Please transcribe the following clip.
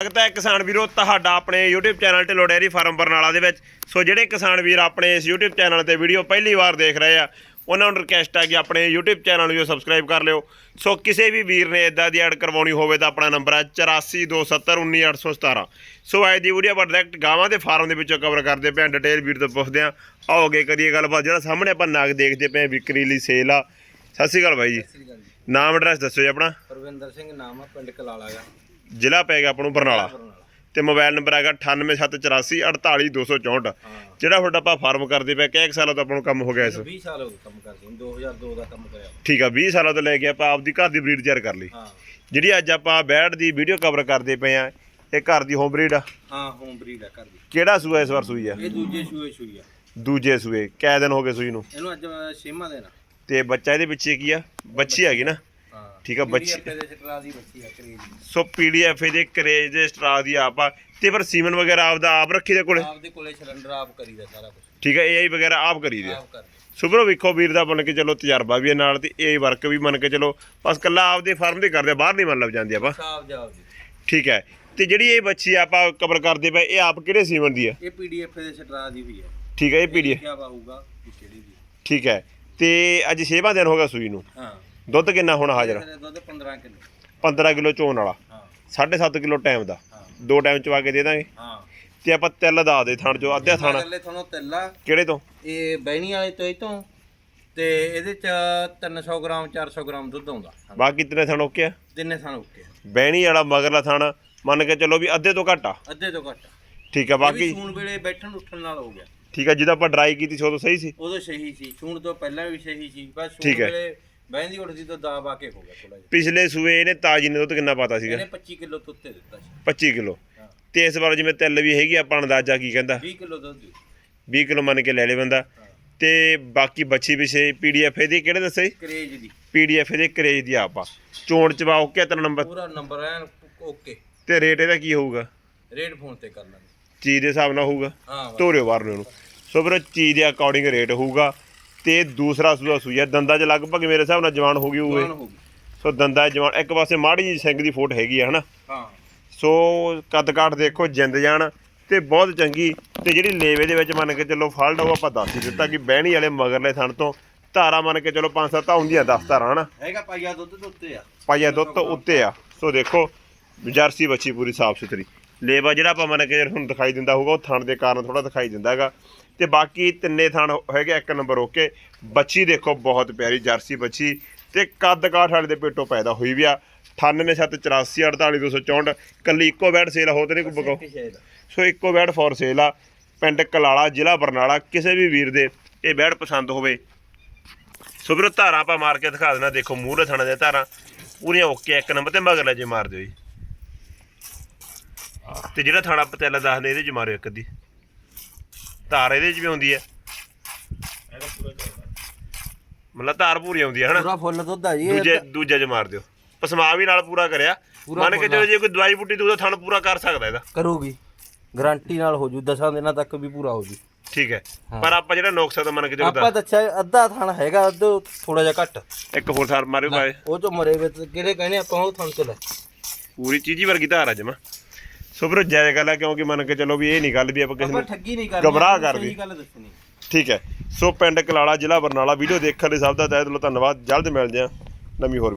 ਸਵਾਗਤ ਹੈ ਕਿਸਾਨ ਵੀਰੋ ਤੁਹਾਡਾ ਆਪਣੇ YouTube channel Dhillon dairy farm Barnala ਦੇ ਵਿੱਚ। ਸੋ ਜਿਹੜੇ ਕਿਸਾਨ ਵੀਰ ਆਪਣੇ ਇਸ YouTube ਚੈਨਲ ਤੇ ਵੀਡੀਓ ਪਹਿਲੀ ਵਾਰ ਦੇਖ ਰਹੇ ਆ ਉਹਨਾਂ ਨੂੰ ਰਿਕਵੈਸਟ ਹੈ ਕਿ ਆਪਣੇ YouTube ਚੈਨਲ ਨੂੰ ਸਬਸਕ੍ਰਾਈਬ ਕਰ ਲਿਓ। ਸੋ ਕਿਸੇ ਵੀ ਵੀਰ ਨੇ ਇਦਾਂ ਦੀ ਐਡ ਕਰਵਾਉਣੀ ਹੋਵੇ ਤਾਂ ਆਪਣਾ ਨੰਬਰ ਹੈ 8427191817 ਸੋ ਅੱਜ ਦੀ ਵੀਡੀਓ ਆਪਾਂ ਡਾਇਰੈਕਟ ਗਾਵਾਂ ਦੇ ਫਾਰਮ ਦੇ ਵਿੱਚੋਂ ਕਵਰ ਕਰਦੇ ਪਏ ਡਿਟੇਲ ਵੀਰ ਤੋਂ ਪੁੱਛਦੇ ਹਾਂ ਆਓਗੇ ਕਰੀਏ ਗੱਲਬਾਤ ਜਿਹੜਾ ਸਾਹਮਣੇ ਆਪਾਂ ਨਾਗ ਦੇਖਦੇ ਪਏ ਵਿਕਰੀ ਲਈ ਸੇਲ ਆ। ਸਤਿ ਸ਼੍ਰੀ ਅਕਾਲ ਬਾਈ ਜੀ। ਨਾਮ ਐਡਰੈਸ ਦੱਸੋ ਜੀ ਆਪਣਾ। ਪਰਵਿੰਦਰ ਸਿੰਘ ਨਾਮ ਆ ਪਿੰਡ ਕਲਾਲਾ ਦਾ ਜ਼ਿਲ੍ਹਾ ਪੈ ਗਿਆ ਆਪਾਂ ਨੂੰ ਬਰਨਾਲਾ। ਤੇ ਮੋਬਾਈਲ ਨੰਬਰ ਹੈਗਾ 987484 48264 ਹਾਂ। ਜਿਹੜਾ ਤੁਹਾਡਾ ਆਪਾਂ ਫਾਰਮ ਕਰਦੇ ਪਏ ਕਿਹ ਸਾਲਾਂ ਤੋਂ ਆਪਾਂ ਨੂੰ ਕੰਮ ਹੋ ਗਿਆ ਇਸ? ਮੈਨੂੰ 20 ਸਾਲ ਹੋ ਗਏ ਕੰਮ ਕਰਦੇ ਨੂੰ 2002 ਦਾ ਕੰਮ ਕਰਿਆ। ਠੀਕ ਆ 20 ਸਾਲਾਂ ਤੋਂ ਲੈ ਕੇ ਆਪਾਂ ਆਪਦੀ ਘਰ ਦੀ ਬਰੀਡ ਤਿਆਰ ਕਰ ਲਈ। ਜਿਹੜੀ ਅੱਜ ਆਪਾਂ ਬੈੜ ਦੀ ਵੀਡੀਓ ਕਵਰ ਕਰਦੇ ਪਏ ਆ ਇਹ ਘਰ ਦੀ ਹੋਮ ਬਰੀਡ ਆ? ਹਾਂ ਹੋਮ ਬਰੀਡ ਆ ਕਰਦੀ ਕਿਹੜਾ ਸੂਆ ਇਸ ਵਾਰ ਸੂਈ ਆ? ਇਹ ਦੂਜੇ ਸੂਏ ਸੂਈ ਆ। ਦੂਜੇ ਸੂਏ ਕਿਹ ਦਿਨ ਹੋ ਗਏ ਸੂਈ ਨੂੰ? ਇਹਨੂੰ ਅੱਜ ਛੇਵਾਂ ਦੇਣਾ ਤੇ ਬੱਚਾ ਇਹਦੇ ਪਿੱਛੇ ਕੀ ਆ? ਬੱਚੀ ਹੈਗੀ ਨਾ? ਠੀਕ ਆ, ਬੱਚੀ- ਦੇ ਦੀ ਆ ਦੀ ਸੋ ਪੀਡੀਐਫ ਦੇ ਕਰੇਜ ਦੇ ਸਟਰਾ ਦੀ ਆਪ ਆ ਤੇ ਪਰ ਸੀਮਨ ਵਗੈਰਾ ਆਪਦਾ ਆਪ ਰੱਖੀ ਦੇ ਕੋਲੇ? ਆਪਦੇ ਕੋਲੇ ਸਿਲੰਡਰ ਆਪ ਕਰੀਦਾ ਸਾਰਾ ਕੁਝ ਠੀਕ ਆ ਏਆਈ ਵਗੈਰਾ ਆਪ ਕਰੀ ਦੇ ਆਪ ਕਰਦੇ ਸੁਪਰੋ ਵੇਖੋ ਵੀਰ ਦਾ ਮੰਨ ਕੇ ਚਲੋ ਤਜਰਬਾ ਵੀ ਹੈ ਨਾਲ ਤੇ ਇਹ ਵਰਕ ਵੀ ਮੰਨ ਕੇ ਚਲੋ ਬਸ ਕੱਲਾ ਆਪਦੇ ਫਾਰਮ ਦੇ ਕਰਦੇ ਆ, ਬਾਹਰ ਨਹੀਂ ਮੰਨ ਲੱਗ ਜਾਂਦੀ ਆਪਾਂ। ਸਾਫ਼ ਜਵਾਬ ਜੀ ਠੀਕ ਹੈ ਤੇ ਜਿਹੜੀ ਇਹ ਬੱਚੀ ਆਪਾਂ ਕਵਰ ਕਰਦੇ ਪਏ ਇਹ ਆਪ ਕਿਹੜੇ ਸੀਮਨ ਦੀ ਹੈ ਇਹ ਪੀਡੀਐਫ ਦੇ ਸਟਰਾ ਦੀ ਵੀ ਹੈ ਠੀਕ ਹੈ ਇਹ ਪੀਡੀ ਕੀ ਹੋਊਗਾ ਕਿ ਕਿਹੜੀ ਦੀ ਠੀਕ ਹੈ ਤੇ ਅੱਜ 6ਵਾਂ ਦਿਨ ਹੋ ਗਿਆ ਸੂਈ ਨੂੰ। ਹਾਂ। ਦੁੱਧ ਕਿੰਨਾ ਹੁਣ ਹਾਜ਼ਰ? ਦੁੱਧ 15 ਕਿਲੋ। 15 ਕਿਲੋ ਚੋਣ ਵਾਲਾ। ਹਾਂ। 7.5 ਕਿਲੋ ਟਾਈਮ ਦਾ। ਹਾਂ। ਦੋ ਟਾਈਮ ਚਵਾ ਕੇ ਦੇ ਦਾਂਗੇ। ਹਾਂ। ਤੇ ਆਪਾਂ ਤਿੱਲ ਦਾ ਦੇ ਥਣ ਚੋਂ ਅੱਧਾ ਥਣ। ਅਗਲੇ ਤੁਹਾਨੂੰ ਤਿੱਲਾ ਕਿਹੜੇ ਤੋਂ? ਇਹ ਬਹਿਣੀ ਵਾਲੇ ਤੋਂ ਇਹ ਤੋਂ ਤੇ ਇਹਦੇ ਚ 300 ਗ੍ਰਾਮ 400 ਗ੍ਰਾਮ ਦੁੱਧ ਆਉਂਦਾ। ਬਾਕੀ ਤਿੰਨੇ ਥਣ ਓਕੇ ਆ? ਤਿੰਨੇ ਸਾਲ ਓਕੇ ਆ। ਬਹਿਣੀ ਵਾਲਾ ਮਗਰਲਾ ਥਣ ਮੰਨ ਕੇ ਚਲੋ ਵੀ ਅੱਧੇ ਤੋਂ ਘੱਟ ਆ। ਅੱਧੇ ਤੋਂ ਘੱਟ ਠੀਕ ਵੀ ਬਾਕੀ ਸੂਣ ਵੇਲੇ ਬੈਠਣ ਉੱਠਣ ਨਾਲ ਹੋ ਗਿਆ। ਠੀਕ ਹੈ ਜਿਹਦਾ ਆਪਾਂ ਡਰਾਈ ਕੀਤੀ ਸੀ ਉਦੋਂ ਸਹੀ ਸੀ? ਉਦੋਂ ਸਹੀ ਸੀ। ਸੂਣ ਤੋਂ ਪਹਿਲਾਂ ਵੀ ਸਹੀ ਸੀ। ਬਸ ਸੂਣ ਠੀਕ ਹੈ। ਵੇਲੇ ਬਹਿੰਦੀ ਉੱਠਦੀ ਤੋਂ ਦਾਬ ਆ ਕੇ ਹੋ ਗਿਆ ਥੋੜਾ ਜਿਹਾ। ਪਿਛਲੇ ਸੂਏ ਇਹਨੇ ਤਾਜੀ ਨੇ ਦੁੱਧ ਕਿੰਨਾ ਪਾਤਾ ਸੀਗਾ? ਇਹਨੇ 25 ਕਿਲੋ ਤੁੱਤੇ ਦਿੱਤਾ ਸੀ। 25 ਕਿਲੋ। ਹਾਂ। ਤੇ ਇਸ ਵਾਰ ਜਿਵੇਂ ਤਿੱਲ ਵੀ ਹੈਗੀ ਆਪਾਂ ਅੰਦਾਜ਼ਾ ਕੀ ਕਹਿੰਦਾ? 20 ਕਿਲੋ ਦੁੱਧ ਦੀ 20 ਕਿਲੋ ਮੰਨ ਕੇ ਲੈ ਲੇ ਬੰਦਾ। ਤੇ ਬਾਕੀ ਬੱਚੀ ਪਿਛੇ ਪੀਡੀਐਫ ਇਹਦੀ ਕਿਹੜੇ ਦੱਸੇ? ਕਰੇਜ ਦੀ। ਪੀਡੀਐਫ ਇਹਦੇ ਕਰੇਜ ਦੀ ਆਪ ਚੋਣ ਚਵਾ ਓਕੇ ਤਿੰਨ ਨੰਬਰ। ਪੂਰਾ ਨੰਬਰ ਐਨ ਓਕੇ। ਤੇ ਰੇਟ ਇਹਦਾ ਕੀ ਹੋਊਗਾ? ਰੇਟ ਫੋਨ ਤੇ ਕਰ ਲਾਂਗੇ। ਚੀਜ਼ ਦੇ ਹਿਸਾਬ ਨਾਲ ਹੋਊਗਾ। ਹਾਂ। ਤੋਰਿਓ ਬਾਹਰ ਨੂੰ ਇਹਨੂੰ। ਸੋ ਫਿਰ ਚੀਜ਼ ਦੇ ਅਕੋਰਡਿੰਗ ਰੇਟ ਹੋਊਗਾ। ਤੇ ਦੂਸਰਾ ਸੂਆ ਸੂਆ ਦੰਦਾਂ 'ਚ ਲਗਭਗ ਮੇਰੇ ਹਿਸਾਬ ਨਾਲ ਜਵਾਨ ਹੋ ਗਈ ਹੋਊਗੀ ਜਵਾਨ ਹੋ ਗਈ। ਸੋ ਦੰਦਾਂ 'ਚ ਜਵਾਨ ਇੱਕ ਪਾਸੇ ਮਾੜੀ ਜੀ ਸਿੰਘ ਦੀ ਫੋਟ ਹੈਗੀ ਆ ਹਨਾ? ਹਾਂ। ਸੋ ਕੱਦ ਕਾਠ ਦੇਖੋ ਜਿੰਦ ਜਾਨ ਤੇ ਬਹੁਤ ਚੰਗੀ। ਤੇ ਜਿਹੜੀ ਲੇਵੇ ਦੇ ਵਿੱਚ ਮੰਨ ਕੇ ਚੱਲੋ ਫਲਟ ਉਹ ਆਪਾਂ ਦੱਸ ਹੀ ਦਿੱਤਾ ਕਿ ਬਹਿਣੀ ਵਾਲੇ ਮਗਰਲੇ ਥਣ ਤੋਂ ਧਾਰਾ ਮੰਨ ਕੇ ਚੱਲੋ ਪੰਜ ਸੱਤ ਹੁੰਦੀਆਂ 10 ਧਾਰਾਂ ਹਨਾ? ਹੈਗਾ ਪਾਈਆ ਦੁੱਧ ਦੇ ਉੱਤੇ ਆ। ਪਾਈਆ ਦੁੱਧ ਤੋਂ ਉੱਤੇ ਆ। ਸੋ ਦੇਖੋ ਜਰਸੀ ਬੱਚੀ ਪੂਰੀ ਸਾਫ਼ ਸੁਥਰੀ ਲੇਵਾ ਜਿਹੜਾ ਆਪਾਂ ਮੰਨ ਕੇ ਹੁਣ ਦਿਖਾਈ ਦਿੰਦਾ ਹੋਊਗਾ ਉਹ ਥਣ ਦੇ ਕਾਰਨ ਥੋੜਾ ਦਿਖਾਈ ਦਿੰਦਾ ਹੈਗਾ। ਤੇ ਬਾਕੀ ਤਿੰਨੇ ਥਣ ਹੈਗੇ ਇੱਕ ਨੰਬਰ ਓਕੇ। ਬੱਚੀ ਦੇਖੋ ਬਹੁਤ ਪਿਆਰੀ ਜਰਸੀ ਬੱਚੀ। ਤੇ ਕੱਦ ਕਾਠ ਵਾਲੇ ਦੇ ਪੇਟੋਂ ਪੈਦਾ ਹੋਈ ਵੀ ਆ। 9874848264 ਕੱਲੀ ਇੱਕੋ ਬੈਡ ਸੇਲ ਹੋ ਤੇ ਨਹੀਂ ਕੋਈ ਦਾ ਸੋ ਇੱਕੋ ਬੈਡ ਫੋਰ ਸੇਲ ਆ। ਪਿੰਡ ਕਲਾਲਾ ਜ਼ਿਲ੍ਹਾ ਬਰਨਾਲਾ ਕਿਸੇ ਵੀ ਵੀਰ ਦੇ ਇਹ ਬੈਡ ਪਸੰਦ ਹੋਵੇ। ਸੋ ਵੀਰੋ ਧਾਰਾਂ ਆਪਾਂ ਮਾਰ ਕੇ ਦਿਖਾ ਦੇਣਾ ਦੇਖੋ ਮੂਹਰੇ ਥਾਣਾ ਦੇ ਧਾਰਾਂ। ਪੂਰੀਆਂ ਓਕੇ ਇੱਕ ਨੰਬਰ ਤੇ ਮਗਰਲੇ ਜੇ ਮਾਰ ਦਿਓ ਜੀ। ਤੇ ਜਿਹੜਾ ਥਾਣਾ ਪਤੈਲਾ ਦੱਸਦੇ ਇਹਦੇ ਚ ਮਾਰਿਓ ਇੱਕ ਅੱਧੀ। ਧਾਰ ਇਹਦੇ ਚ ਵੀ ਹੁੰਦੀ ਹੈ। ਮਤਲਬ ਧਾਰ ਪੂਰੀ ਆਉਂਦੀ ਹੈ ਹਨਾ? ਪੂਰਾ ਫੁੱਲ ਦੁੱਧ ਆ ਜੀ ਦੂਜੇ ਦੂਜੇ ਚ ਮਾਰ ਦਿਓ। ਪਸਮਾ ਵੀ ਨਾਲ ਪੂਰਾ ਕਰਿਆ। ਪੂਰਾ ਮੰਨ ਕੇ। ਚਲੋ ਜੇ ਕੋਈ ਦਵਾਈ ਬੂਟੀ ਦੂਦਾ ਥਣ ਪੂਰਾ ਕਰ ਸਕਦਾ ਇਹਦਾ। ਕਰੂਗੀ। ਗਾਰੰਟੀ ਨਾਲ ਹੋ ਜੂ ਦਸਾਂ ਦਿਨਾਂ ਤੱਕ ਵੀ ਪੂਰਾ ਹੋ ਜੂ। ਠੀਕ ਹੈ। ਪਰ ਆਪਾਂ ਜਿਹੜਾ ਨੁਕਸਾ ਤਾਂ ਮੰਨ ਕੇ ਚਲੋ ਆਪਾਂ ਦੱਸਿਆ ਅੱਧਾ ਥਣ ਹੈਗਾ ਅੱਧਾ ਥੋੜਾ ਜਿਹਾ ਘੱਟ। ਇੱਕ ਹੋਰ ਥਾਰ ਮਾਰਿਓ ਬਾਏ ਉਹ ਚ ਮਰੇ ਵਿੱਚ ਕਿਹੜੇ ਕਹਿੰਦੇ ਆਪਾਂ ਉਹ ਥਣ ਚ ਲੈ। ਪੂਰੀ ਚੀਜ਼ੀ ਵਰਗੀ ਧਾਰ ਆ ਜਮਾ। ਸੋ ਜਾਇਜ਼ ਗੱਲ ਹੈ ਕਿਉਂਕਿ ਮੰਨ ਕੇ ਚਲੋ ਵੀ ਇਹ ਨਹੀਂ ਗੱਲ ਵੀ ਆਪਾਂ ਕਿਸੇ ਆਪਾਂ ਨੂੰ ਠੱਗੀ ਨਹੀਂ ਕਰਨੀ ਆਪਾਂ ਕਰ ਸਹੀ। ਗੱਲ ਦੱਸਣੀ। ਠੀਕ ਹੈ। ਸੋ ਪਿੰਡ ਕਲਾਲਾ ਜ਼ਿਲ੍ਹਾ ਬਰਨਾਲਾ ਵੀਡੀਓ ਦੇਖਣ ਲਈ ਸਭ ਦਾ ਤਹਿ ਦਿਲੋਂ ਧੰਨਵਾਦ। ਜਲਦ ਮਿਲਦੇ ਹਾਂ। ਨਵੀਂ ਹੋਰ